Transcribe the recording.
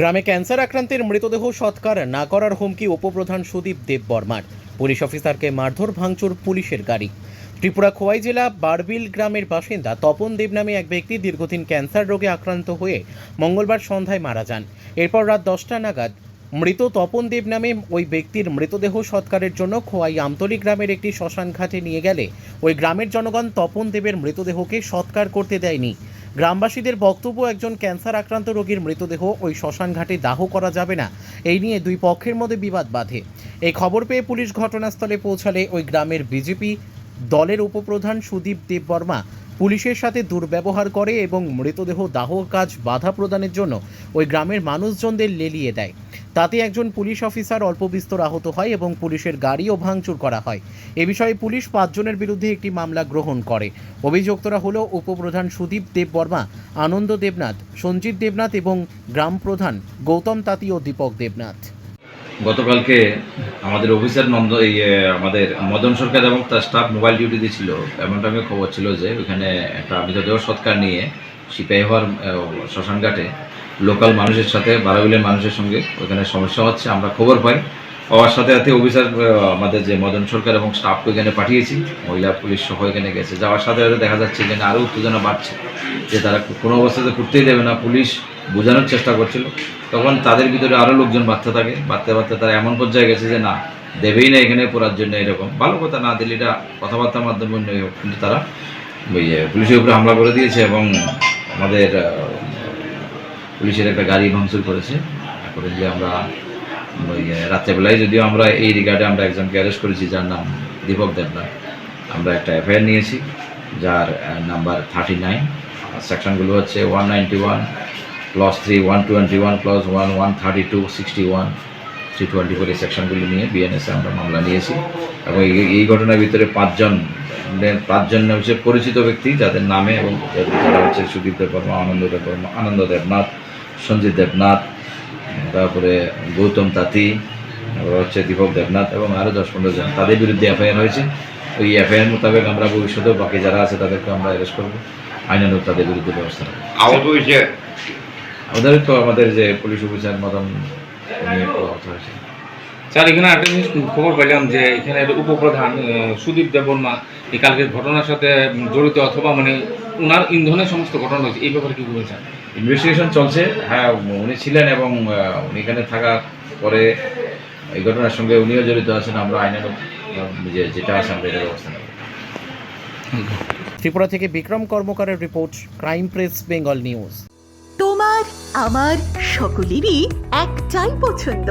গ্রামে ক্যান্সার আক্রান্তের মৃতদেহ সৎকার না করার হুমকি উপপ্রধান সুদীপ দেব বর্মার পুলিশ অফিসারকে মারধর, ভাঙচুর, পুলিশের গাড়ি। ত্রিপুরা খোয়াই জেলা বারবিল গ্রামের বাসিন্দা তপন দেব নামে এক ব্যক্তি দীর্ঘদিন ক্যান্সার রোগে আক্রান্ত হয়ে মঙ্গলবার সন্ধ্যায় মারা যান। এরপর রাত দশটা নাগাদ মৃত তপন দেব নামে ওই ব্যক্তির মৃতদেহ সৎকারের জন্য খোয়াই আমতলী গ্রামের একটি শ্মশান ঘাটে নিয়ে গেলে ওই গ্রামের জনগণ তপন দেবের মৃতদেহকে সৎকার করতে দেয়নি। গ্রামবাসীদের বক্তব্য, একজন ক্যান্সার আক্রান্ত রোগীর মৃতদেহ ওই শ্মশান ঘাটে দাহ করা যাবে না। এই নিয়ে দুই পক্ষের মধ্যে বিবাদ বাধে। এই খবর পেয়ে পুলিশ ঘটনাস্থলে পৌঁছালে ওই গ্রামের বিজেপি দলের উপপ্রধান সুদীপ দেববর্মা পুলিশের সাথে দুর্ব্যবহার করে এবং মৃতদেহ দাহ কাজ বাধা প্রদানের জন্য ওই গ্রামের মানুষজনদের লেলিয়ে দেয়। তাতে একজন পুলিশ অফিসার অল্প বিস্তর আহত হয় এবং পুলিশের গাড়িও ভাঙচুর করা হয়। এ বিষয়ে পুলিশ পাঁচজনের বিরুদ্ধে একটি মামলা গ্রহণ করে। অভিযুক্তরা হলো উপপ্রধান সুদীপ দেব বর্মা আনন্দ দেবনাথ, সঞ্জিত দেবনাথ এবং গ্রাম প্রধান গৌতম তাঁতি ও দীপক দেবনাথ। গতকালকে আমাদের অফিসার নন্দ এই আমাদের মদন সরকার এবং তার স্টাফ মোবাইল ডিউটিতে ছিল এমন টাইমে খবর ছিল যে ওইখানে একটা মৃতদেহ সৎকার নিয়ে সিপাহী হওয়ার শ্মশান ঘাটে লোকাল মানুষের সাথে, বারাবিলের মানুষের সঙ্গে। ওইখানে সমস্যা হচ্ছে, আমরা খবর পাই। পাওয়ার সাথে সাথে অফিসার আমাদের যে মদন সরকার এবং স্টাফকে এখানে পাঠিয়েছি। মহিলা, পুলিশ সহ এখানে গেছে। যাওয়ার সাথে সাথে দেখা যাচ্ছে এখানে আরও উত্তেজনা বাড়ছে, যে তারা কোনো অবস্থাতে করতেই দেবে না। পুলিশ বোঝানোর চেষ্টা করছিল। তখন তাদের ভিতরে আরও লোকজন বাড়তে থাকে। বাড়তে বাড়তে তারা এমন পর্যায়ে গেছে যে, না, দেবেই না এখানে পড়ার জন্য এরকম। ভালো কথা, না দিলে এটা কথাবার্তার মাধ্যমে। কিন্তু তারা ওই পুলিশের উপরে হামলা করে দিয়েছে এবং আমাদের পুলিশের একটা গাড়ি ভাঙচুর করেছে। করে যে আমরা রাত্রেবেলায় যদিও আমরা এই রিগার্ডে আমরা একজনকে অ্যারেস্ট করেছি, যার নাম দীপক দেবনাথ আমরা একটা এফআইআর নিয়েছি, যার নাম্বার থার্টি নাইন সেকশনগুলো হচ্ছে one ninety one plus three one twenty one plus one one thirty two sixty one three twenty four এই সেকশনগুলি নিয়ে বিএনএসে আমরা মামলা নিয়েছি। এবং এই- ঘটনার ভিতরে পাঁচজন পাঁচজন হচ্ছে পরিচিত ব্যক্তি, যাদের নামে এবং হচ্ছে সুদীপ দেববর্মা আনন্দ দেববর্মা আনন্দ দেবনাথ সঞ্জিত দেবনাথ তারপরে গৌতম তাঁতি তারপর হচ্ছে দীপক দেবনাথ এবং আরও দশ পনেরো জন। তাদের বিরুদ্ধে এফআইআর হয়েছে। ওই এফআইআর মোতাবেক আমরা ভবিষ্যতেও বাকি যারা আছে তাদেরকে আমরা অ্যারেস্ট করব। আইনানুক তাদের বিরুদ্ধে ব্যবস্থা নেব। আমাদের তো আমাদের যে পুলিশ অফিসার মদন উনি আহত হয়েছে। স্যার এখানে একটা জিনিস খবর পেলাম যে এখানে উপপ্রধান সুদীপ দেববর্মা এই কালকের ঘটনার সাথে জড়িত অথবা মানে ওনার ইন্ধনের সমস্ত ঘটনা হয়েছে এই ব্যাপারে কি বলছেন ইনভেস্টিগেশন চলছে। হ্যাঁ উনি ছিলেন এবং উনি এখানে থাকার পরে এই ঘটনার সঙ্গে উনিও জড়িত আছেন আমরা আহ, যে যেটা আছে আমরা এটার ব্যবস্থা নেব। ত্রিপুরা থেকে Bikram কর্মকারের report crime press Bengal news. তোমার আমার সকলেরই একটাই পছন্দ।